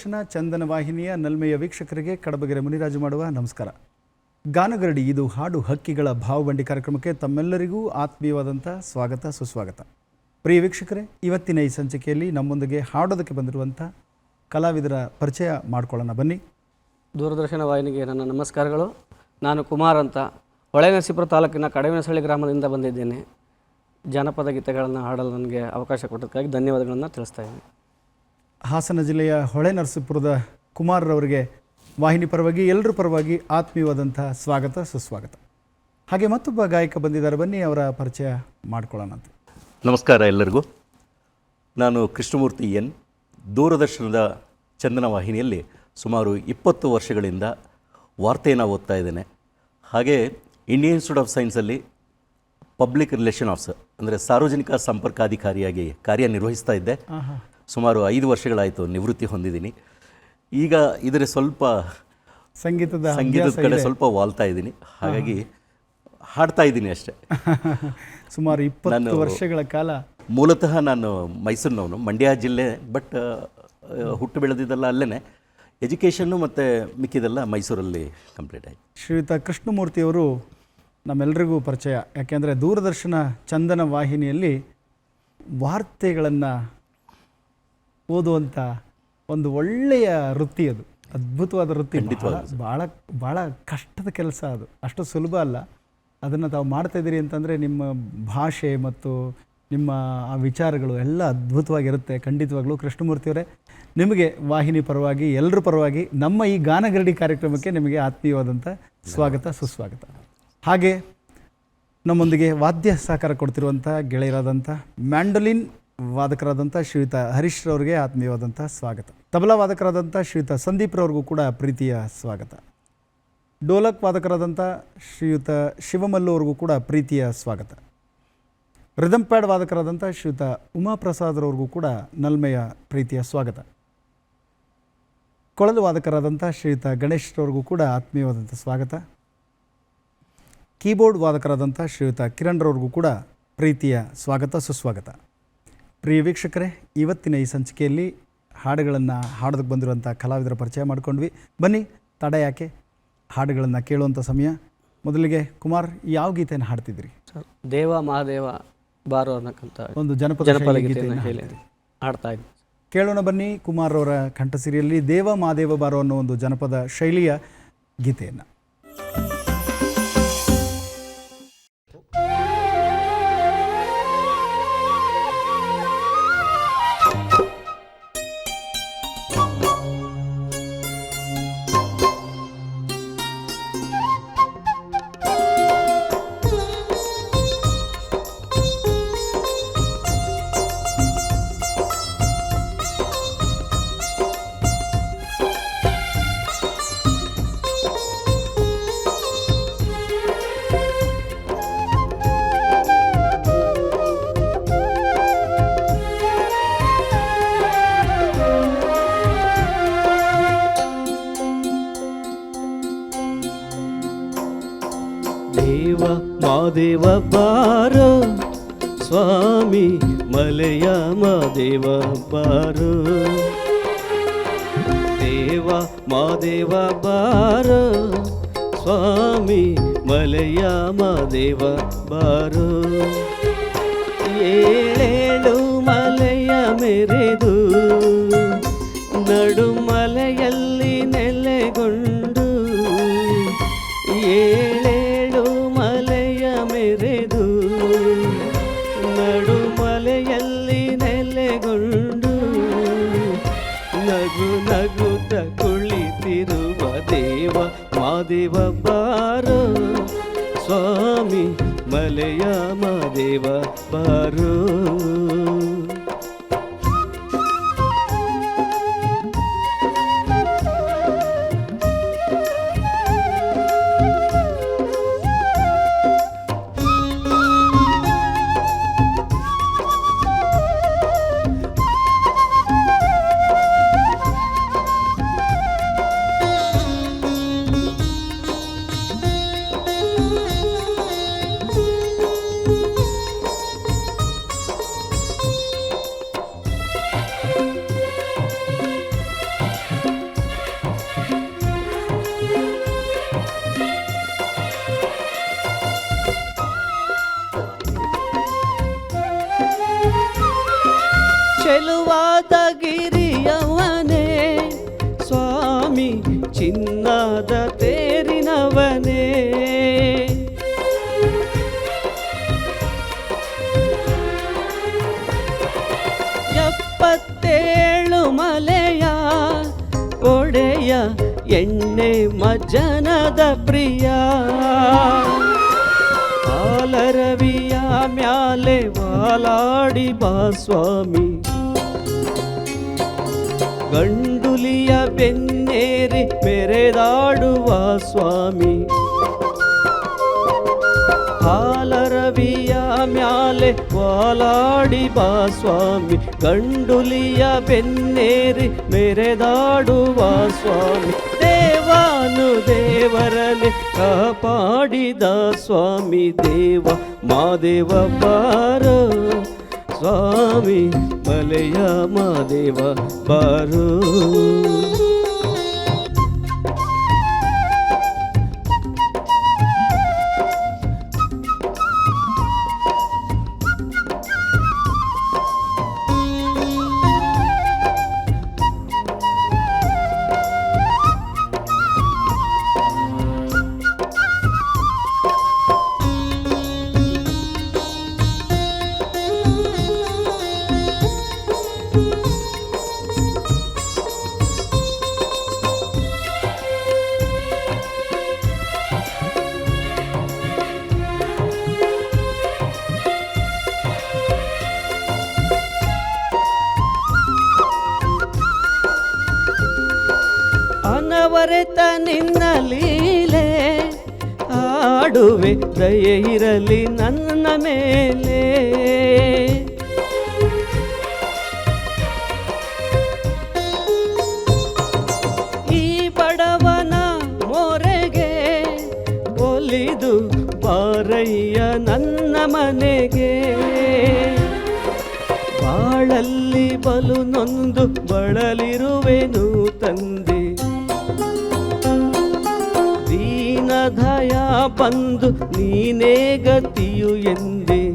ದೂರದರ್ಶನ ಚಂದನ ವಾಹಿನಿಯ ನಲ್ಮೆಯ ವೀಕ್ಷಕರಿಗೆ ಕಡಬಗೆರೆ ಮುನಿರಾಜು ಮಾಡುವ ನಮಸ್ಕಾರ. ಗಾನಗರಡಿ ಇದು ಹಾಡು ಹಕ್ಕಿಗಳ ಭಾವಬಂಡಿ ಕಾರ್ಯಕ್ರಮಕ್ಕೆ ತಮ್ಮೆಲ್ಲರಿಗೂ ಆತ್ಮೀಯವಾದಂಥ ಸ್ವಾಗತ, ಸುಸ್ವಾಗತ. ಪ್ರಿಯ ವೀಕ್ಷಕರೇ, ಇವತ್ತಿನ ಈ ಸಂಚಿಕೆಯಲ್ಲಿ ನಮ್ಮೊಂದಿಗೆ ಹಾಡೋದಕ್ಕೆ ಬಂದಿರುವಂಥ ಕಲಾವಿದರ ಪರಿಚಯ ಮಾಡಿಕೊಳ್ಳೋಣ ಬನ್ನಿ. ದೂರದರ್ಶನ ವಾಹಿನಿಗೆ ನನ್ನ ನಮಸ್ಕಾರಗಳು. ನಾನು ಕುಮಾರ್ ಅಂತ. ಹೊಳೆನರಸೀಪುರ ತಾಲೂಕಿನ ಕಡವಿನಸಳ್ಳಿ ಗ್ರಾಮದಿಂದ ಬಂದಿದ್ದೇನೆ. ಜಾನಪದ ಗೀತೆಗಳನ್ನು ಹಾಡಲು ನನಗೆ ಅವಕಾಶ ಕೊಟ್ಟದಕ್ಕಾಗಿ ಧನ್ಯವಾದಗಳನ್ನು ತಿಳಿಸ್ತಾ ಇದ್ದೀನಿ. ಹಾಸನ ಜಿಲ್ಲೆಯ ಹೊಳೆ ನರಸೀಪುರದ ಕುಮಾರ್ರವರಿಗೆ ವಾಹಿನಿ ಪರವಾಗಿ ಎಲ್ಲರ ಪರವಾಗಿ ಆತ್ಮೀಯವಾದಂತಹ ಸ್ವಾಗತ ಸುಸ್ವಾಗತ. ಹಾಗೆ ಮತ್ತೊಬ್ಬ ಗಾಯಕ ಬಂದಿದ್ದಾರೆ. ಬನ್ನಿ ಅವರ ಪರಿಚಯ ಮಾಡ್ಕೊಳ್ಳೋಣ ಅಂತ. ನಮಸ್ಕಾರ ಎಲ್ಲರಿಗೂ. ನಾನು ಕೃಷ್ಣಮೂರ್ತಿ ಎನ್. ದೂರದರ್ಶನದ ಚಂದನ ವಾಹಿನಿಯಲ್ಲಿ ಸುಮಾರು ಇಪ್ಪತ್ತು ವರ್ಷಗಳಿಂದ ವಾರ್ತೆಯನ್ನು ಓದ್ತಾ ಇದ್ದೇನೆ. ಹಾಗೆ ಇಂಡಿಯನ್ ಇನ್ಸ್ಟಿಟ್ಯೂಟ್ ಆಫ್ ಸೈನ್ಸಲ್ಲಿ ಪಬ್ಲಿಕ್ ರಿಲೇಷನ್ ಆಫೀಸರ್ ಅಂದರೆ ಸಾರ್ವಜನಿಕ ಸಂಪರ್ಕಾಧಿಕಾರಿಯಾಗಿ ಕಾರ್ಯನಿರ್ವಹಿಸ್ತಾ ಇದ್ದೆ. ಸುಮಾರು ಐದು ವರ್ಷಗಳಾಯಿತು ನಿವೃತ್ತಿ ಹೊಂದಿದ್ದೀನಿ. ಈಗ ಇದರ ಸ್ವಲ್ಪ ಸಂಗೀತದ ಸಂಗೀತದ ಕಡೆ ಸ್ವಲ್ಪ ವಾಲ್ತಾ ಇದ್ದೀನಿ. ಹಾಗಾಗಿ ಹಾಡ್ತಾ ಇದ್ದೀನಿ ಅಷ್ಟೇ. ಸುಮಾರು ಇಪ್ಪತ್ತು ವರ್ಷಗಳ ಕಾಲ. ಮೂಲತಃ ನಾನು ಮೈಸೂರಿನವನು ಮಂಡ್ಯ ಜಿಲ್ಲೆ ಬಟ್ ಹುಟ್ಟು ಬೆಳೆದಿದ್ದೆಲ್ಲ ಅಲ್ಲೇ ಎಜುಕೇಷನ್ನು ಮತ್ತು ಮಿಕ್ಕಿದೆಲ್ಲ ಮೈಸೂರಲ್ಲಿ ಕಂಪ್ಲೀಟ್ ಆಯಿತು. ಶ್ರೀಯುತ ಕೃಷ್ಣಮೂರ್ತಿಯವರು ನಮ್ಮೆಲ್ಲರಿಗೂ ಪರಿಚಯ. ಯಾಕೆಂದರೆ ದೂರದರ್ಶನ ಚಂದನ ವಾಹಿನಿಯಲ್ಲಿ ವಾರ್ತೆಗಳನ್ನು ಓದುವಂಥ ಒಂದು ಒಳ್ಳೆಯ ವೃತ್ತಿ ಅದು. ಅದ್ಭುತವಾದ ವೃತ್ತಿ. ಭಾಳ ಭಾಳ ಕಷ್ಟದ ಕೆಲಸ ಅದು. ಅಷ್ಟು ಸುಲಭ ಅಲ್ಲ. ಅದನ್ನು ತಾವು ಮಾಡ್ತಾಯಿದ್ದೀರಿ ಅಂತಂದರೆ ನಿಮ್ಮ ಭಾಷೆ ಮತ್ತು ನಿಮ್ಮ ಆ ವಿಚಾರಗಳು ಎಲ್ಲ ಅದ್ಭುತವಾಗಿರುತ್ತೆ. ಖಂಡಿತವಾಗ್ಲೂ ಕೃಷ್ಣಮೂರ್ತಿಯವರೇ ನಿಮಗೆ ವಾಹಿನಿ ಪರವಾಗಿ ಎಲ್ಲರ ಪರವಾಗಿ ನಮ್ಮ ಈ ಗಾನಗರಡಿ ಕಾರ್ಯಕ್ರಮಕ್ಕೆ ನಿಮಗೆ ಆತ್ಮೀಯವಾದಂಥ ಸ್ವಾಗತ ಸುಸ್ವಾಗತ. ಹಾಗೆ ನಮ್ಮೊಂದಿಗೆ ವಾದ್ಯ ಸಹಕಾರ ಕೊಡ್ತಿರುವಂಥ ಗೆಳೆಯರಾದಂಥ ಮ್ಯಾಂಡಲಿನ್ ವಾದಕರಾದಂಥ ಶ್ರೀಯುತ ಹರೀಶ್ ರವರಿಗೆ ಆತ್ಮೀಯವಾದಂಥ ಸ್ವಾಗತ. ತಬಲಾ ವಾದಕರಾದಂಥ ಶ್ರೀಯುತ ಸಂದೀಪ್ ರವ್ರಿಗೂ ಕೂಡ ಪ್ರೀತಿಯ ಸ್ವಾಗತ. ಡೋಲಕ್ ವಾದಕರಾದಂಥ ಶ್ರೀಯುತ ಶಿವಮಲ್ಲು ಅವ್ರಿಗೂ ಕೂಡ ಪ್ರೀತಿಯ ಸ್ವಾಗತ. ರಿದಮ್ ಪ್ಯಾಡ್ ವಾದಕರಾದಂಥ ಶ್ರೀಯುತ ಉಮಾಪ್ರಸಾದ್ರವ್ರಿಗೂ ಕೂಡ ನಲ್ಮೆಯ ಪ್ರೀತಿಯ ಸ್ವಾಗತ. ಕೊಳಲು ವಾದಕರಾದಂಥ ಶ್ರೀಯುತ ಗಣೇಶ್ರವ್ರಿಗೂ ಕೂಡ ಆತ್ಮೀಯವಾದಂಥ ಸ್ವಾಗತ. ಕೀಬೋರ್ಡ್ ವಾದಕರಾದಂಥ ಶ್ರೀಯುತ ಕಿರಣ್ರವ್ರಿಗೂ ಕೂಡ ಪ್ರೀತಿಯ ಸ್ವಾಗತ, ಸುಸ್ವಾಗತ. ಪ್ರಿಯ ವೀಕ್ಷಕರೇ ಇವತ್ತಿನ ಈ ಸಂಚಿಕೆಯಲ್ಲಿ ಹಾಡುಗಳನ್ನು ಹಾಡೋದಕ್ಕೆ ಬಂದಿರುವಂಥ ಕಲಾವಿದರ ಪರಿಚಯ ಮಾಡ್ಕೊಂಡ್ವಿ. ಬನ್ನಿ ತಡ ಯಾಕೆ ಹಾಡುಗಳನ್ನು ಕೇಳುವಂಥ ಸಮಯ. ಮೊದಲಿಗೆ ಕುಮಾರ್ ಯಾವ ಗೀತೆಯನ್ನು ಹಾಡ್ತಿದ್ರಿ ಸರ್ ದೇವ ಮಹಾದೇವ ಬಾರೋ ಅನ್ನಕ್ಕಂಥ ಒಂದು ಜನಪದ ಜನಪದ ಗೀತೆಯನ್ನು ಹೇಳಿ ಹಾಡ್ತಾ ಇದ್ದೀನಿ ಕೇಳೋಣ ಬನ್ನಿ ಕುಮಾರ್ ಅವರ ಕಂಠಸಿರಿಯಲ್ಲಿ ದೇವ ಮಹಾದೇವ ಬಾರೋ ಅನ್ನೋ ಒಂದು ಜನಪದ ಶೈಲಿಯ ಗೀತೆಯನ್ನು. ಮಾದೇವ ಬಾರೋ ಸ್ವಾಮಿ ಮಲೆಯ ಮಾದೇವ ಬಾರೋ ದೇವ ಮಾದೇವ ಬಾರೋ ಸ್ವಾಮಿ ಮಲೆಯ ಮಾದೇವ ಬಾರೋ ಏಳೇಳು ಮಲೆಯ ಮೆರೆದು ಎಪ್ಪತ್ತೇಳು ಮಲೆಯ ಒಡೆಯ ಎಣ್ಣೆ ಮಜ್ಜನದ ಪ್ರಿಯ. ಹಾಲರವಿಯ ಮ್ಯಾಲೆ ವಾಲಾಡಿ ಬಾ ಸ್ವಾಮಿ. ಗಂಡುಲಿಯ ಬೆನ್ನೇರಿ ಮೆರೆದಾಡುವ ಸ್ವಾಮಿ. ಹಾಲರವಿಯ ಮ್ಯಾಲೆ ವಾಲಾಡಿ ಬಾ ಸ್ವಾಮಿ, ಗಂಡುಲಿಯ ಬೆನ್ನೇರಿ ಮೆರೆದಾಡುವ ಸ್ವಾಮಿ. ದೇವಾನು ದೇವರನೆ ಕಾಪಾಡಿದ ಸ್ವಾಮಿ, ದೇವ ಮಾದೇವ ಬಾರೋ. ಸ್ವಾಮಿ, ಮಲೆಯ ಮಾದೇವ ಬಾರೋ. ಅನವರೆತ ನಿನ್ನ ಲೀಲೆ, ಆಡುವೆ ದಯೆ ಇರಲಿ ನನ್ನ ಮೇಲೆ. ಈ ಬಡವನ ಮೊರೆಗೆ ಒಲಿದು ಬಾರಯ್ಯ ನನ್ನ ಮನೆಗೆ. ಬಾಳಲ್ಲಿ ಬಲು ನೊಂದು ಬಳಲಿರುವೆನು ತಂದೆ. ಬಂದು ನೀನೇ ಗತಿಯು ಎಂದೆ.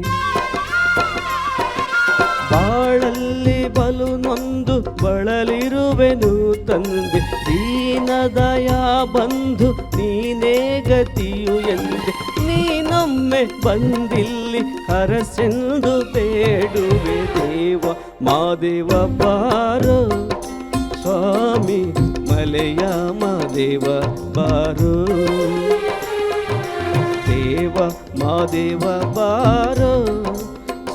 ಬಾಳಲ್ಲಿ ಬಲು ನೊಂದು ಬಳಲಿರುವೆನು ತಂದೆ. ದೀನದಯ ಬಂಧು ನೀನೇ ಗತಿಯು ಎಂದೆ. ನೀನೊಮ್ಮೆ ಬಂದಿಲ್ಲಿ ಹರಸೆಂದು ಬೇಡುವೆ ದೇವ, ಮಾದೇವ ಬಾರೋ. ಸ್ವಾಮಿ ಮಲೆಯ ಮಾದೇವ ಬಾರೋ. ಮಾದೇವ ಬಾರೋ.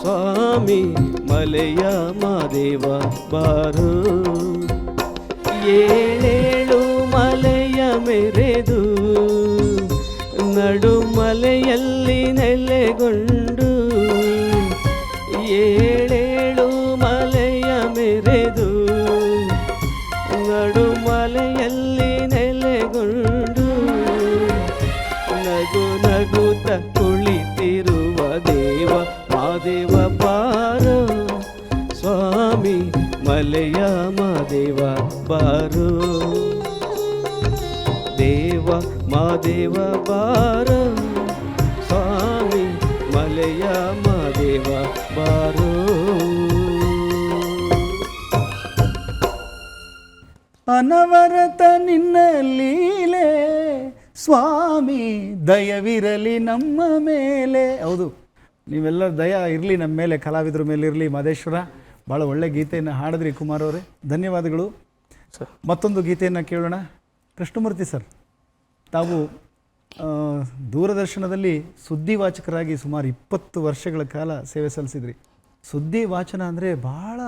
ಸ್ವಾಮಿ ಮಲೆಯ ಮಾದೇವ ಬಾರೋ. ಏಳೇಳು ಮಲೆಯ ಮೆರೆದು ನಡುಮಲೆಯಲ್ಲಿ ನೆಲೆಗೊಂಡು. ಏಳೇಳು ಮಲೆಯ ಮಾದೇವ ಬಾರು. ದೇವ ಮಾದೇವ ಬಾರೋ. ಸ್ವಾಮಿ ಮಲೆಯ ಮಾದೇವ ಬಾರು. ಅನವರತ ನಿನ್ನ ಲೀಲೆ, ಸ್ವಾಮಿ ದಯವಿರಲಿ ನಮ್ಮ ಮೇಲೆ. ಹೌದು ನೀವೆಲ್ಲರ ದಯ ಇರಲಿ, ನಮ್ಮ ಮೇಲೆ, ಕಲಾವಿದರ ಮೇಲೆ ಇರಲಿ ಮಾದೇಶ್ವರ ಭಾಳ ಒಳ್ಳೆ ಗೀತೆಯನ್ನು ಹಾಡಿದ್ರಿ ಕುಮಾರ್ ಅವರೇ. ಧನ್ಯವಾದಗಳು. ಸರ್. ಮತ್ತೊಂದು ಗೀತೆಯನ್ನು ಕೇಳೋಣ. ಕೃಷ್ಣಮೂರ್ತಿ ಸರ್ ತಾವು ದೂರದರ್ಶನದಲ್ಲಿ ಸುದ್ದಿ ವಾಚಕರಾಗಿ ಸುಮಾರು ಇಪ್ಪತ್ತು ವರ್ಷಗಳ ಕಾಲ ಸೇವೆ ಸಲ್ಲಿಸಿದ್ರಿ. ಸುದ್ದಿ ವಾಚನ ಅಂದರೆ ಭಾಳ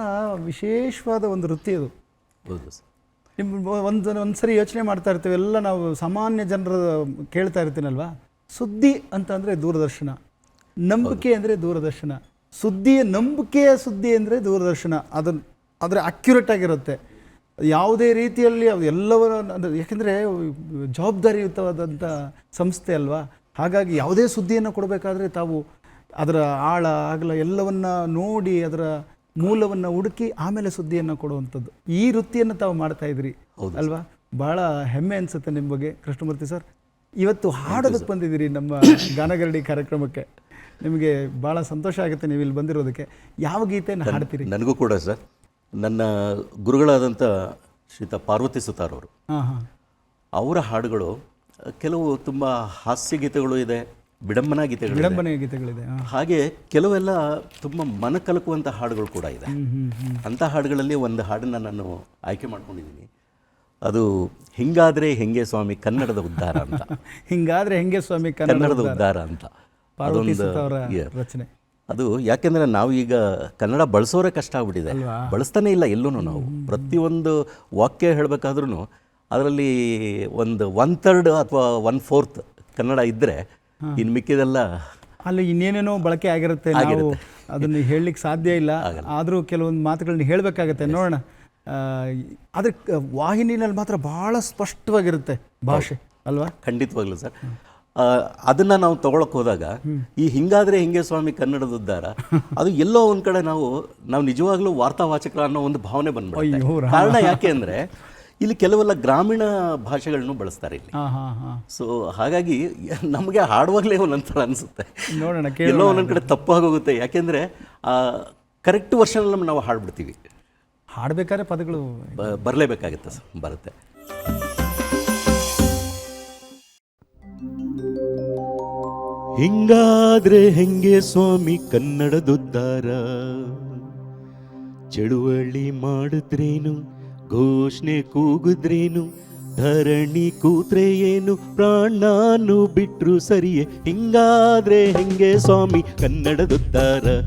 ವಿಶೇಷವಾದ ಒಂದು ವೃತ್ತಿ ಅದು. ಹೌದು ಸರ್. ನಿಮ್ಮ ಒಂದು ಒಂದು ಸರಿ ಯೋಚನೆ ಮಾಡ್ತಾ ಇರ್ತೀವಿ ಎಲ್ಲ ನಾವು ಸಾಮಾನ್ಯ ಜನರ ಕೇಳ್ತಾ ಇರ್ತೀನಲ್ವಾ? ಸುದ್ದಿ ಅಂತ ಅಂದರೆ ದೂರದರ್ಶನ. ನಂಬಿಕೆ ಅಂದರೆ ದೂರದರ್ಶನ. ಸುದ್ದಿಯ ನಂಬಿಕೆಯ ಸುದ್ದಿ ಅಂದರೆ ದೂರದರ್ಶನ. ಅದನ್ನು ಆದರೆ ಅಕ್ಯುರೇಟ್ ಆಗಿರುತ್ತೆ. ಯಾವುದೇ ರೀತಿಯಲ್ಲಿ ಅದು ಎಲ್ಲವರ ಯಾಕೆಂದರೆ ಜವಾಬ್ದಾರಿಯುತವಾದಂಥ ಸಂಸ್ಥೆ ಅಲ್ವಾ? ಹಾಗಾಗಿ ಯಾವುದೇ ಸುದ್ದಿಯನ್ನು ಕೊಡಬೇಕಾದ್ರೆ ತಾವು ಅದರ ಆಳ ಆಗಲ ಎಲ್ಲವನ್ನು ನೋಡಿ ಅದರ ಮೂಲವನ್ನು ಹುಡುಕಿ ಆಮೇಲೆ ಸುದ್ದಿಯನ್ನು ಕೊಡುವಂಥದ್ದು. ಈ ವೃತ್ತಿಯನ್ನು ತಾವು ಮಾಡ್ತಾ ಇದ್ರಿ ಅಲ್ವಾ? ಭಾಳ ಹೆಮ್ಮೆ ಅನಿಸುತ್ತೆ ನಿಮ್ಮ ಬಗ್ಗೆ ಕೃಷ್ಣಮೂರ್ತಿ ಸರ್. ಇವತ್ತು ಹಾಡೋದಕ್ಕೆ ಬಂದಿದ್ದೀರಿ ನಮ್ಮ ಗಾನಗರಡಿ ಕಾರ್ಯಕ್ರಮಕ್ಕೆ. ನಿಮಗೆ ಭಾಳ ಸಂತೋಷ ಆಗುತ್ತೆ ನೀವು ಇಲ್ಲಿ ಬಂದಿರೋದಕ್ಕೆ. ಯಾವ ಗೀತೆಯನ್ನು ಹಾಡ್ತೀರಿ? ನನಗೂ ಕೂಡ ಸರ್ ನನ್ನ ಗುರುಗಳಾದಂಥ ಶ್ರೀತ ಪಾರ್ವತಿ ಸುತಾರ್ ಅವರು. ಅವರ ಹಾಡುಗಳು ಕೆಲವು ತುಂಬ ಹಾಸ್ಯ ಗೀತೆಗಳು ಇದೆ ವಿಡಂಬನಾ ಗೀತೆಗಳು ಇದೆ. ವಿಡಂಬನೆ ಗೀತೆಗಳಿದೆ ಹಾಗೆ ಕೆಲವೆಲ್ಲ ತುಂಬ ಮನ ಕಲಕುವಂಥ ಹಾಡುಗಳು ಕೂಡ ಇದೆ. ಅಂಥ ಹಾಡುಗಳಲ್ಲಿ ಒಂದು ಹಾಡನ್ನು ನಾನು ಆಯ್ಕೆ ಮಾಡ್ಕೊಂಡಿದ್ದೀನಿ. ಅದು ಹಿಂಗಾದರೆ ಹೆಂಗೆ ಸ್ವಾಮಿ ಕನ್ನಡದ ಉದ್ಧಾರ ಅಂತ. ಹಿಂಗಾದರೆ ಹೆಂಗೆ ಸ್ವಾಮಿ ಕನ್ನಡದ ಉದ್ಧಾರ ಅಂತ. ಪಾರ್ವತಿ ಅದೊಂದು ಸುತ ಅವರ ರಚನೆ. ಅದು ಯಾಕೆಂದ್ರೆ ನಾವು ಈಗ ಕನ್ನಡ ಬಳಸೋರೆ ಕಷ್ಟ ಆಗ್ಬಿಟ್ಟಿದೆ. ಬಳಸ್ತಾನೆ ಇಲ್ಲ ಎಲ್ಲೂ ನಾವು. ಪ್ರತಿಯೊಂದು ವಾಕ್ಯ ಹೇಳಬೇಕಾದ್ರೂ ಅದರಲ್ಲಿ ಒಂದು ಒನ್ ಥರ್ಡ್ ಅಥವಾ ಒನ್ ಫೋರ್ತ್ ಕನ್ನಡ ಇದ್ದರೆ ಇನ್ನು ಮಿಕ್ಕಿದೆಲ್ಲ ಅಲ್ಲಿ ಇನ್ನೇನೇನೋ ಬಳಕೆ ಆಗಿರುತ್ತೆ. ನಾವು ಅದನ್ನು ಹೇಳಲಿಕ್ಕೆ ಸಾಧ್ಯ ಇಲ್ಲ. ಆದರೂ ಕೆಲವೊಂದು ಮಾತುಗಳನ್ನ ಹೇಳಬೇಕಾಗತ್ತೆ. ನೋಡೋಣ. ಆದರೆ ವಾಹಿನಿನಲ್ಲಿ ಮಾತ್ರ ಭಾಳ ಸ್ಪಷ್ಟವಾಗಿರುತ್ತೆ ಭಾಷೆ. ಅಲ್ವಾ? ಖಂಡಿತವಾಗ್ಲೂ ಸರ್. ಅದನ್ನು ನಾವು ತಗೊಳಕ್ ಹೋದಾಗ ಈ ಹಿಂಗಾದ್ರೆ ಹಿಂಗೆ ಸ್ವಾಮಿ ಕನ್ನಡದ ಉದ್ದಾರ ಅದು ಎಲ್ಲೋ ಒಂದ್ ಕಡೆ ನಾವು ನಾವು ನಿಜವಾಗ್ಲೂ ವಾರ್ತಾವಾಚಕರ ಅನ್ನೋ ಒಂದು ಭಾವನೆ ಬಂದ್ಬಿಡುತ್ತೆ. ಕಾರಣ ಯಾಕೆ ಅಂದ್ರೆ ಇಲ್ಲಿ ಕೆಲವೆಲ್ಲ ಗ್ರಾಮೀಣ ಭಾಷೆಗಳನ್ನು ಬಳಸ್ತಾರೆ ಇಲ್ಲಿ. ಸೊ ಹಾಗಾಗಿ ನಮಗೆ ಹಾಡುವಾಗಲೇ ಒಂದೊಂಥರ ಅನಿಸುತ್ತೆ. ನೋಡೋಣ ಎಲ್ಲೋ ಒಂದೊಂದು ಕಡೆ ತಪ್ಪಾಗೋಗುತ್ತೆ ಆ ಕರೆಕ್ಟ್ ವರ್ಷನಲ್ಲಿ ನಾವು ಹಾಡ್ಬಿಡ್ತೀವಿ. ಹಾಡಬೇಕಾದ್ರೆ ಪದಗಳು. ಬರಲೇಬೇಕಾಗುತ್ತೆ ಸರ್ ಬರುತ್ತೆ. ಹಿಂಗಾದ್ರೆ ಹೆಂಗೆ ಸ್ವಾಮಿ ಕನ್ನಡದುದ್ದಾರ ಚಳುವಳಿ ಮಾಡಿದ್ರೇನು? ಘೋಷಣೆ ಕೂಗಿದ್ರೇನು? ಧರಣಿ ಕೂತ್ರೆ ಏನು? ಪ್ರಾಣಾನು ಬಿಟ್ರು ಸರಿಯೇ? ಹಿಂಗಾದ್ರೆ ಹೆಂಗೆ ಸ್ವಾಮಿ ಕನ್ನಡದುದ್ದಾರ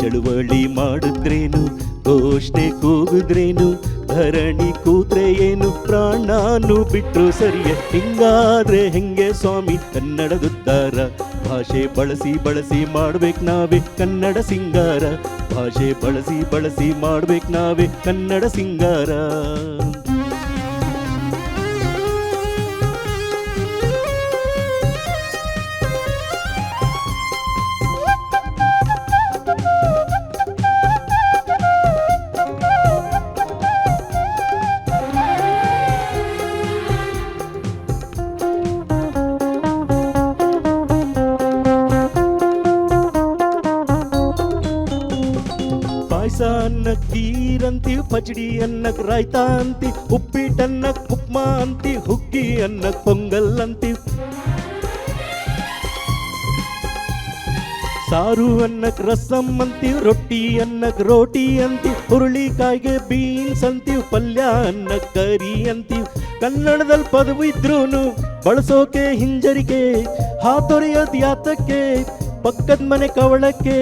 ಚಳುವಳಿ ಮಾಡಿದ್ರೇನು? ಘೋಷಣೆ ಕೂಗಿದ್ರೇನು? ಧರಣಿ ಕೂತ್ರೆ ಏನು? ಪ್ರಾಣಾನು ಬಿಟ್ಟರು ಸರಿಯೇ. ಹಿಂಗಾದ್ರೆ ಹೆಂಗೆ ಸ್ವಾಮಿ? ಕನ್ನಡದುದ್ದಾರ ಭಾಷೆ ಬಳಸಿ ಬಳಸಿ ಮಾಡ್ಬೇಕು ನಾವೇ ಕನ್ನಡ ಸಿಂಗಾರ. ಭಾಷೆ ಬಳಸಿ ಬಳಸಿ ಮಾಡ್ಬೇಕು ನಾವೇ ಕನ್ನಡ ಸಿಂಗಾರ. ಅಂತೀವ್ ಪಚಡಿ ಅನ್ನಕ್ ರಾಯ್ತ ಅಂತಿ ಉಪ್ಪಿಟ್ಟನ್ನಕ್ ಉಪ್ಮಾ ಅಂತಿ, ಹುಗ್ಗಿ ಅನ್ನಕ್ ಪೊಂಗಲ್ ಅಂತಿ. ಸಾರು ಅನ್ನಕ್ ರಸಂ ಅಂತೀವ್ ರೊಟ್ಟಿ ಅನ್ನಕ್ ರೋಟಿ ಅಂತೀವ್ ಹುರುಳಿಕಾಯಿಗೆ ಬೀನ್ಸ್ ಅಂತೀವ್ ಪಲ್ಯ ಅನ್ನಕ್ ಕರಿ ಅಂತೀವ್ ಕನ್ನಡದಲ್ಲಿ ಪದವು ಇದ್ರೂನು ಬಳಸೋಕೆ, ಹಿಂಜರಿಕೆ, ಹಾತೊರೆಯೋದ್ ಯಾತಕ್ಕೆ, ಪಕ್ಕದ ಮನೆ ಕವಳಕ್ಕೆ.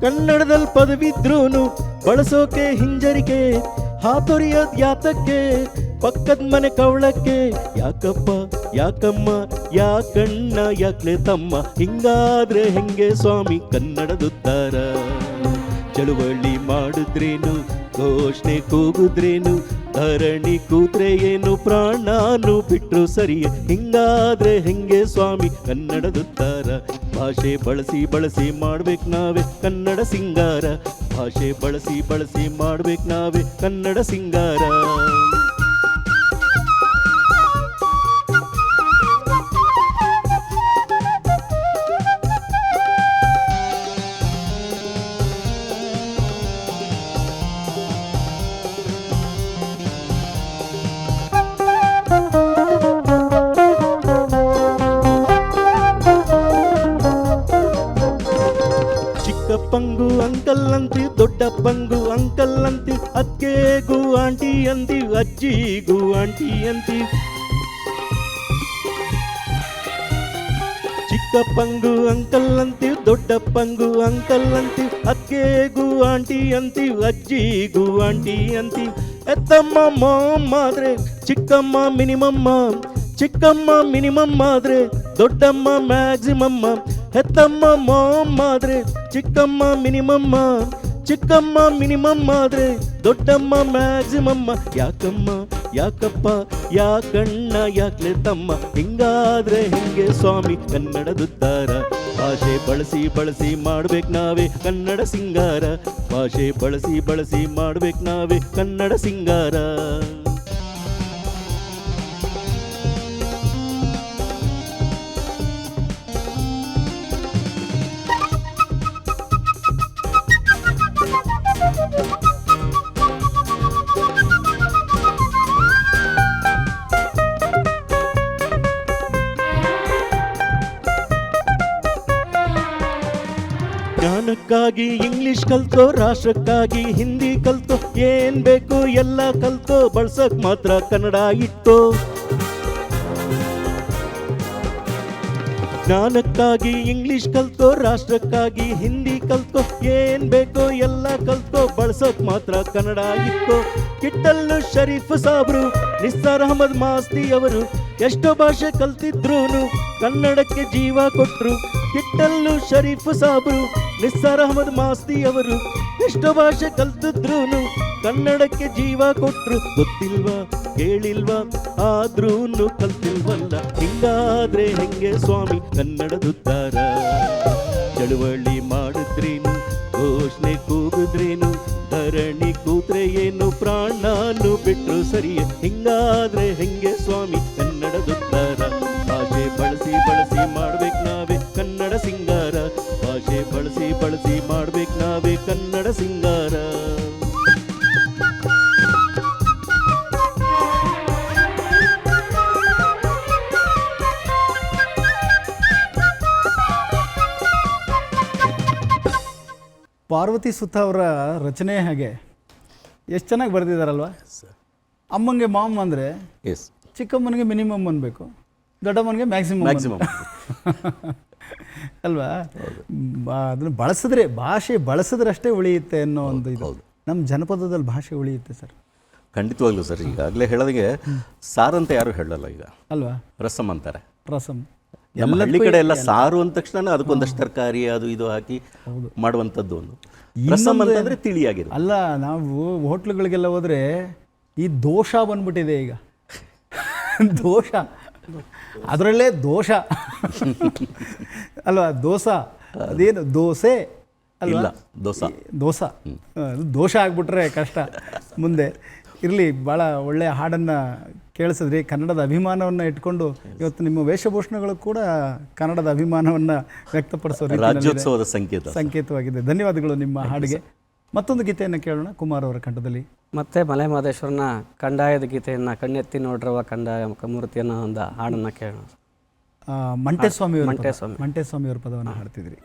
ಕನ್ನಡದಲ್ಲಿ ಪದವಿದ್ರೂನು ಬಳಸೋಕೆ ಹಿಂಜರಿಕೆ ಹಾತೊರಿಯೋದ್ ಯಾತಕ್ಕೆ ಪಕ್ಕದ ಮನೆ ಕವಳಕ್ಕೆ, ಯಾಕಪ್ಪ, ಯಾಕಮ್ಮ, ಯಾಕಣ್ಣ, ಯಾಕ್ಲೆ ತಮ್ಮ, ಹಿಂಗಾದ್ರೆ ಹೆಂಗೆ ಸ್ವಾಮಿ ಕನ್ನಡದುದ್ಧಾರ ಚಳುವಳಿ ಮಾಡಿದ್ರೇನು? ಘೋಷಣೆ ಕೂಗುದ್ರೇನು? ಧರಣಿ ಕೂತ್ರೆ ಏನು? ಪ್ರಾಣಾನು ಬಿಟ್ರು ಸರಿಯೇ? ಹಿಂಗಾದ್ರೆ ಹೆಂಗೆ ಸ್ವಾಮಿ? ಕನ್ನಡದುತ್ತಾರ ಭಾಷೆ ಬಳಸಿ ಬಳಸಿ ಮಾಡ್ಬೇಕು ನಾವೇ ಕನ್ನಡ ಸಿಂಗಾರ. ಭಾಷೆ ಬಳಸಿ ಬಳಸಿ ಮಾಡ್ಬೇಕು ನಾವೇ ಕನ್ನಡ ಸಿಂಗಾರ. ಚಿಕ್ಕಪ್ಪಂಗು ಅಂಕಲ್ ಅಂತೀವ್ ದೊಡ್ಡಪ್ಪಂಗು ಅಂಕಲ್ ಅಂತೀವ್ ಅತ್ಗೆಗೂ ಆಂಟಿ ಅಂತೀವ್ ಅಜ್ಜಿಗೂ ಆಂಟಿ ಅಂತೀವ್ ಚಿಕ್ಕಪ್ಪಂಗು ಅಂಕಲ್ ಅಂತೀವ್ ದೊಡ್ಡಪ್ಪಂಗು ಅಂಕಲ್ ಅಂತೀವ್ ಅತ್ಗೆಗೂ ಆಂಟಿ ಅಂತೀವ್ ಅಜ್ಜಿಗೂ ಆಂಟಿ ಅಂತೀವ್ ಎತ್ತಮ್ಮ ಮಾಮ್ ಆದ್ರೆ ಚಿಕ್ಕಮ್ಮ ಮಿನಿಮಮ್ಮ ಚಿಕ್ಕಮ್ಮ ಮಿನಿಮಮ್ ಆದ್ರೆ ದೊಡ್ಡಮ್ಮ ಮ್ಯಾಕ್ಸಿಮಮ್ಮ ಹೆತ್ತಮ್ಮ ಮಾಮ್ ಆದ್ರೆ ಚಿಕ್ಕಮ್ಮ ಮಿನಿಮಮ್ಮ, ಚಿಕ್ಕಮ್ಮ ಮಿನಿಮಮ್ ಆದ್ರೆ, ದೊಡ್ಡಮ್ಮ ಮ್ಯಾಕ್ಸಿಮಮ್ಮ. ಯಾಕಮ್ಮ, ಯಾಕಪ್ಪ, ಯಾಕಣ್ಣ, ಯಾಕ್ಲೆ ತಮ್ಮ? ಹಿಂಗಾದ್ರೆ ಹಿಂಗೆ ಸ್ವಾಮಿ ಕನ್ನಡದುತ್ತಾರ ಭಾಷೆ ಬಳಸಿ ಬಳಸಿ ಮಾಡ್ಬೇಕು ನಾವೇ ಕನ್ನಡ ಸಿಂಗಾರ. ಭಾಷೆ ಬಳಸಿ ಬಳಸಿ ಮಾಡ್ಬೇಕು ನಾವೇ ಕನ್ನಡ ಸಿಂಗಾರ. ಕಲ್ತೋ ರಾಷ್ಟ್ರಕ್ಕಾಗಿ, ಹಿಂದಿ ಕಲ್ತೋ, ಏನ್ ಬೇಕು ಎಲ್ಲ ಕಲ್ತೋ, ಬಳಸಕ್ ಮಾತ್ರ ಕನ್ನಡ ಇಟ್ಟೋ. ಜ್ಞಾನಕ್ಕಾಗಿ ಇಂಗ್ಲಿಷ್ ಕಲ್ತೋ, ರಾಷ್ಟ್ರಕ್ಕಾಗಿ ಹಿಂದಿ ಕಲ್ತೋ, ಏನ್ ಬೇಕೋ ಎಲ್ಲ ಕಲ್ತೋ, ಬಳಸೋಕ್ ಮಾತ್ರ ಕನ್ನಡ ಇತ್ತು ಕಿಟ್ಟಲ್ಲು ಶರೀಫ್ ಸಾಬ್ರು ನಿಸ್ತಾರ್ ಅಹಮದ್ ಮಾಸ್ತಿ ಅವರು ಎಷ್ಟೋ ಭಾಷೆ ಕಲ್ತಿದ್ರೂನು, ಕನ್ನಡಕ್ಕೆ ಜೀವ ಕೊಟ್ರು. ಕಿಟ್ಟಲ್ಲು ಶರೀಫ್ ಸಾಬ್ರು, ನಿಸ್ಸಾರ್ ಅಹಮದ್ ಮಾಸ್ತಿ ಅವರು ಎಷ್ಟೋ ಭಾಷೆ ಕಲ್ತಿದ್ರೂನು ಕನ್ನಡಕ್ಕೆ ಜೀವ ಕೊಟ್ರು ಗೊತ್ತಿಲ್ವಾ, ಕೇಳಿಲ್ವಾ, ಆದ್ರೂನು ಕಲ್ತಿಲ್ವಲ್ಲ, ಹಿಂಗಾದ್ರೆ ಹೆಂಗೆ ಸ್ವಾಮಿ ಕನ್ನಡದುದ್ದಾರ ಚಳುವಳಿ ಮಾಡಿದ್ರೇನು, ಘೋಷಣೆ ಕೂಗಿದ್ರೇನು, ಧರಣಿ ಕೂತ್ರೆ ಏನು ಪ್ರಾಣನು ಬಿಟ್ರು ಸರಿಯ, ಹಿಂಗಾದ್ರೆ ಹೆಂಗೆ ಸ್ವಾಮಿ ಕನ್ನಡದುದ್ದಾರ ಭಾಷೆ ಬಳಸಿ ಬಳಸಿ ಮಾಡ್ಬೇಕು ಸಿಂಗಾರ. ಭಾಷೆ ಬಳಸಿ ಬಳಸಿ ಮಾಡ್ಬೇಕು ನಾವೇ ಕನ್ನಡ ಸಿಂಗಾರ. ಪಾರ್ವತಿ ಸುತ್ತ ಅವರ ರಚನೆ ಹಾಗೆ? ಎಷ್ಟು ಚೆನ್ನಾಗಿ ಬರೆದಿದ್ದಾರಲ್ವ ಅಮ್ಮಂಗೆ ಮಾಮ್ ಅಂದರೆ ಎಸ್ ಚಿಕ್ಕಮ್ಮನಿಗೆ ಮಿನಿಮಮ್ ಅನ್ಬೇಕು. ದೊಡ್ಡಮ್ಮನಿಗೆ ಮ್ಯಾಕ್ಸಿಮಮ್ ಮ್ಯಾಕ್ಸಿಮಮ್ ಅಲ್ವಾ? ಅದನ್ನು ಬಳಸಿದ್ರೆ ಭಾಷೆ ಬಳಸಿದ್ರಷ್ಟೇ ಉಳಿಯುತ್ತೆ ಅನ್ನೋ ಒಂದು ಇದು. ನಮ್ಮ ಜನಪದದಲ್ಲಿ ಭಾಷೆ ಉಳಿಯುತ್ತೆ ಸರ್. ಖಂಡಿತವಾಗ್ಲೂ ಸರ್ ಈಗಾಗಲೇ ಹೇಳೋದಿಗೆ ಸಾರ್ ಅಂತ ಯಾರು ಹೇಳಲ್ಲ ಈಗ. ಅಲ್ವಾ? ರಸಮ್ ಅಂತಾರೆ. ರಸಮ್ ನಮ್ಮ ಹಳ್ಳಿ ಕಡೆ ಎಲ್ಲ ಸಾರು ಅಂದ ತಕ್ಷಣ ಅದಕ್ಕೊಂದಷ್ಟು ತರಕಾರಿ ಅದು ಇದು ಹಾಕಿ ಮಾಡುವಂಥದ್ದು ಒಂದು. ರಸಂ ಅಂತಂದ್ರೆ ತಿಳಿಯಾಗಿದೆ ಅಲ್ಲ ನಾವು ಹೋಟ್ಲುಗಳಿಗೆಲ್ಲ ಹೋದ್ರೆ ಈ ದೋಷ ಬಂದ್ಬಿಟ್ಟಿದೆ ಈಗ. ದೋಷ. ಅದರಲ್ಲೇ ದೋಷ. ಅಲ್ವಾ? ದೋಸ. ಅದೇನು? ದೋಸೆ? ಅಲ್ಲ ದೋಸಾ. ದೋಸ. ದೋಷ ಆಗ್ಬಿಟ್ರೆ ಕಷ್ಟ. ಮುಂದೆ ಇರಲಿ ಭಾಳ ಒಳ್ಳೆಯ ಹಾಡನ್ನು ಕೇಳಿಸಿದ್ರಿ. ಕನ್ನಡದ ಅಭಿಮಾನವನ್ನು ಇಟ್ಕೊಂಡು ಇವತ್ತು ನಿಮ್ಮ ವೇಷಭೂಷಣಗಳು ಕೂಡ ಕನ್ನಡದ ಅಭಿಮಾನವನ್ನು ವ್ಯಕ್ತಪಡಿಸೋ. ರಾಜ್ಯೋತ್ಸವದ ಸಂಕೇತ. ಸಂಕೇತವಾಗಿದೆ. ಧನ್ಯವಾದಗಳು ನಿಮ್ಮ ಹಾಡಿಗೆ. ಮತ್ತೊಂದು ಗೀತೆಯನ್ನು ಕೇಳೋಣ. ಕುಮಾರ್ ಅವರ ಕಂಠದಲ್ಲಿ. ಮತ್ತೆ ಮಲೆ ಮಹದೇಶ್ವರನ ಕಂಡಾಯದ ಗೀತೆಯನ್ನು ಕಣ್ಣೆತ್ತಿ ನೋಡಿರುವ ಕಂಡಾಯ ಮುಖಮೂರ್ತಿಯನ್ನು ಒಂದು ಹಾಡನ್ನು ಕೇಳೋಣ. ಮಂಟೇಸ್ವಾಮಿ. ಮಂಟೇಸ್ವಾಮಿ. ಮಂಟೇಸ್ವಾಮಿ. ಅವರ ಪದವನ್ನು ಹಾಡ್ತಿದ್ರಿ.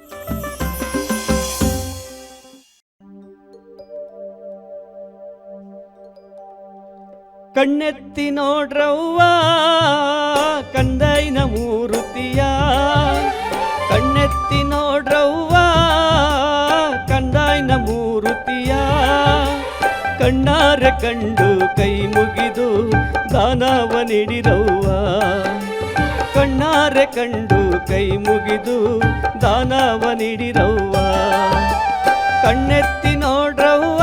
ಕಣ್ಣೆತ್ತಿ ನೋಡ್ರವ್ವ ಕಂದೈನ ಮೂರುತಿಯ. ಕಣ್ಣೆತ್ತಿ ನೋಡ್ರವ್ವ ಕಂದಾಯ್ನ ಮೂರುತಿಯ ಕಣ್ಣಾರೆ ಕಂಡು ಕೈ ಮುಗಿದು ದಾನವ ನೀಡಿರವ್ವ. ಕಣ್ಣಾರೆ ಕಂಡು ಕೈ ಮುಗಿದು ದಾನವ ನೀಡಿರವ್ವ. ಕಣ್ಣೆತ್ತಿ ನೋಡ್ರವ್ವ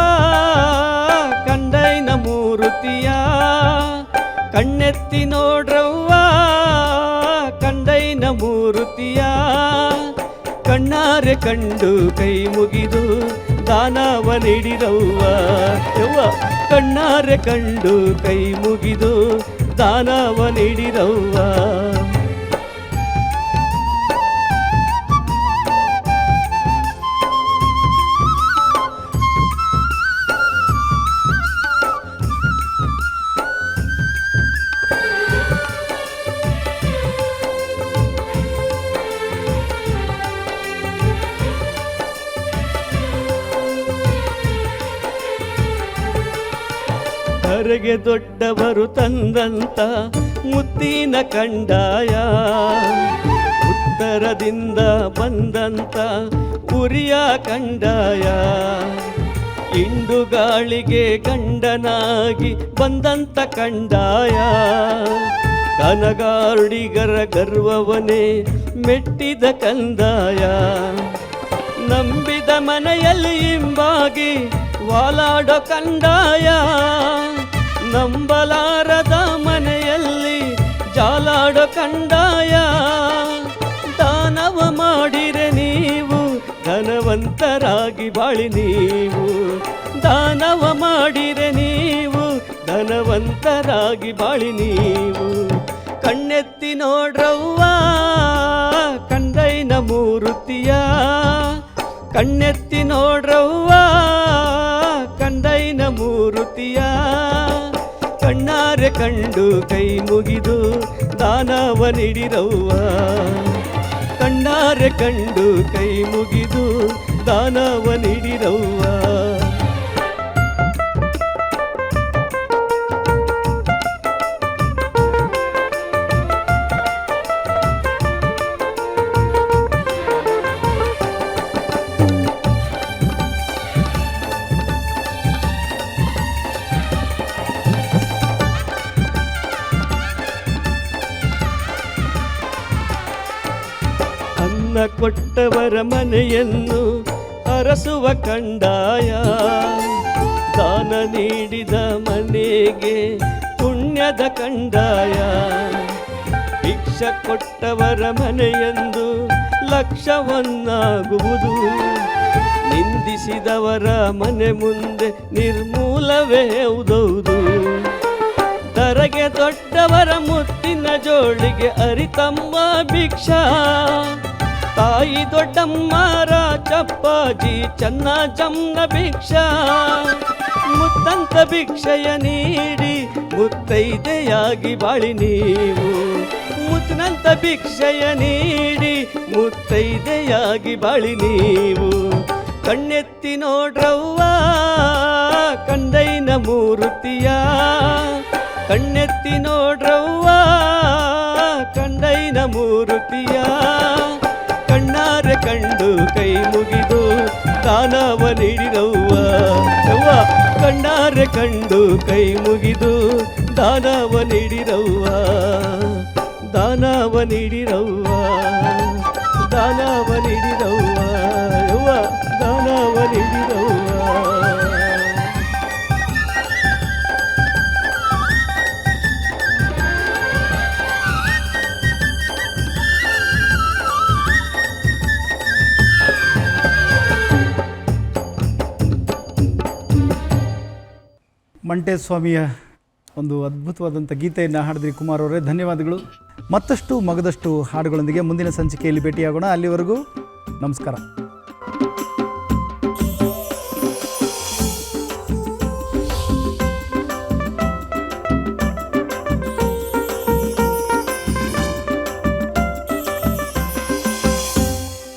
ಕಂದೈನ ಮೂರುತಿಯ ಕಣ್ಣೆತ್ತಿ ನೋಡ್ರವ್ವ ಕಂದೈನ ಮೂರುತಿಯ ಕಣ್ಣಾರೆ ಕಂಡು ಕೈ ಮುಗಿದು ದಾನವ ನೀಡಿದವ್ವ ಯವ್ವ ಕಣ್ಣಾರೆ ಕಂಡು ಕೈ ಮುಗಿದು ದಾನವ ನೀಡಿರವ್ವ. ದೊಡ್ಡವರು ತಂದಂತ ಮುತ್ತಿನ ಕಂಡಾಯ. ಉತ್ತರದಿಂದ ಬಂದಂತ ಉರಿಯ ಕಂಡಾಯ. ಇಂಡು ಗಾಳಿಗೆ ಕಂಡನಾಗಿ ಬಂದಂತ ಕಂಡಾಯ. ಕನಗಾರುಡಿಗರ ಗರ್ವವನೇ ಮೆಟ್ಟಿದ ಕಂದಾಯ. ನಂಬಿದ ಮನೆಯಲ್ಲಿ ಇಂಬಾಗಿ ವಾಲಾಡೋ ಕಂದಾಯ ನಂಬಲಾರದ ಮನೆಯಲ್ಲಿ ಜಾಲಾಡೋ ಕಂಡಾಯ. ದಾನವ ಮಾಡಿರೆ ನೀವು ಧನವಂತರಾಗಿ ಬಾಳಿ ನೀವು. ದಾನವ ಮಾಡಿರೆ ನೀವು ಧನವಂತರಾಗಿ ಬಾಳಿ ನೀವು. ಕಣ್ಣೆತ್ತಿ ನೋಡ್ರವ್ವ ಕಂದೈನ ಮೂರುತಿಯ. ಕಣ್ಣೆತ್ತಿ ನೋಡ್ರವ್ವ, ಕಂಡೈನ ಮೂರುತಿಯ. ಕಂಡು ಕೈ ಮುಗಿದು ದಾನವ ನೀಡಿರವ್ವ. ಕಣ್ಣಾರೆ ಕಂಡು ಕೈ ಮುಗಿದು ದಾನವ ನೀಡಿರವ್ವ. ಕೊಟ್ಟವರ ಮನೆಯನ್ನು ಅರಸುವ ಕಂಡಾಯ. ದಾನ ನೀಡಿದ ಮನೆಗೆ ಪುಣ್ಯದ ಕಂಡಾಯ. ಭಿಕ್ಷ ಕೊಟ್ಟವರ ಮನೆಯೆಂದು ಲಕ್ಷವನ್ನಾಗುವುದು. ನಿಂದಿಸಿದವರ ಮನೆ ಮುಂದೆ ನಿರ್ಮೂಲವೇ ಉದೌದು ತರಗೆ ದೊಡ್ಡವರ ಮುತ್ತಿನ ಜೋಳಿಗೆ ಅರಿತಮ್ಮ ಭಿಕ್ಷಾ. ತಾಯಿ ದೊಡ್ಡಮ್ಮ ರಾಜಪ್ಪಾಜಿ, ಚನ್ನ ಜಮ್ನ ಭಿಕ್ಷಾ. ಮುತ್ತಂತ ಭಿಕ್ಷೆಯ ನೀಡಿ, ಮುತ್ತೈದೆಯಾಗಿ ಬಾಳಿ ನೀವು. ಮುತ್ತಿನಂತ ಭಿಕ್ಷೆಯ ನೀಡಿ, ಮುತ್ತೈದೆಯಾಗಿ ಬಾಳಿ ನೀವು. ಕಣ್ಣೆತ್ತಿ ನೋಡ್ರವ್ವ ಕಂಡೈನ ಮೂರುತಿಯ. ಕಣ್ಣೆತ್ತಿ ನೋಡ್ರವ್ವ ಕಂಡೈನ ಮೂರುತಿಯ. ಕಂಡು ಕೈ ಮುಗಿದು ದಾನವ ನೀಡಿದವ್ವ. ಯವ್ವ, ಕಣ್ಣಾರೆ ಕಂಡು ಕೈ ಮುಗಿದು ದಾನವ ನೀಡಿರವ್ವ ದಾನವ ನೀಡಿರವ್ವ ದಾನವ ನೀಡಿರವ್ವ ಯವ್ವ ಮಂಟೇಸ್ವಾಮಿಯ ಒಂದು ಅದ್ಭುತವಾದಂಥ ಗೀತೆಯನ್ನು ಹಾಡಿದ್ರಿ ಕುಮಾರ್ ಅವರೇ. ಧನ್ಯವಾದಗಳು. ಮತ್ತಷ್ಟು ಮಗದಷ್ಟು ಹಾಡುಗಳೊಂದಿಗೆ ಮುಂದಿನ ಸಂಚಿಕೆಯಲ್ಲಿ ಭೇಟಿಯಾಗೋಣ. ಅಲ್ಲಿವರೆಗೂ ನಮಸ್ಕಾರ.